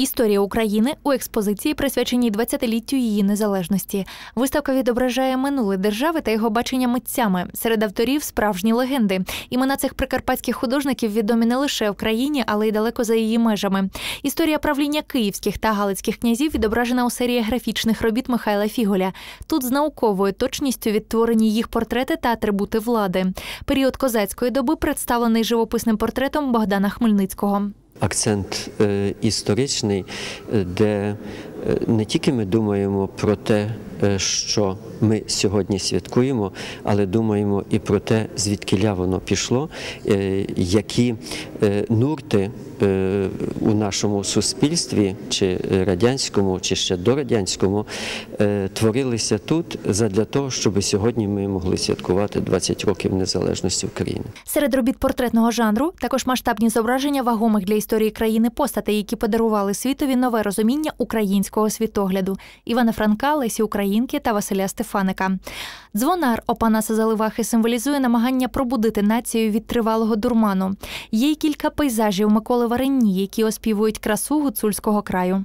Історія України у експозиції, присвяченій 20-літтю її незалежності. Виставка відображає минуле держави та його бачення митцями. Серед авторів справжні легенди. Імена цих прикарпатських художників відомі не лише в країні, але й далеко за її межами. Історія правління київських та галицьких князів відображена у серії графічних робіт Михайла Фіголя. Тут з науковою точністю відтворені їх портрети та атрибути влади. Період козацької доби представлений живописним портретом Богдана Хмельницького. Акцент е, історичний, е, де не тільки ми думаємо про те, е, що ми сьогодні святкуємо, але думаємо і про те, звідкиля воно пішло, е, які е, нурти е, у нашому суспільстві, чи радянському, чи ще дорадянському, е, творилися тут задля того, щоб сьогодні ми могли святкувати 20 років незалежності України. Серед робіт портретного жанру також масштабні зображення вагомих для історії країни постатей, які подарували світові нове розуміння українського світогляду Івана Франка, Лесі Українки та Василя Стефаника. Дзвонар Опанаса Заливахи символізує намагання пробудити націю від тривалого дурману. Є й кілька пейзажів Миколи Варені, які оспівують красу гуцульського краю.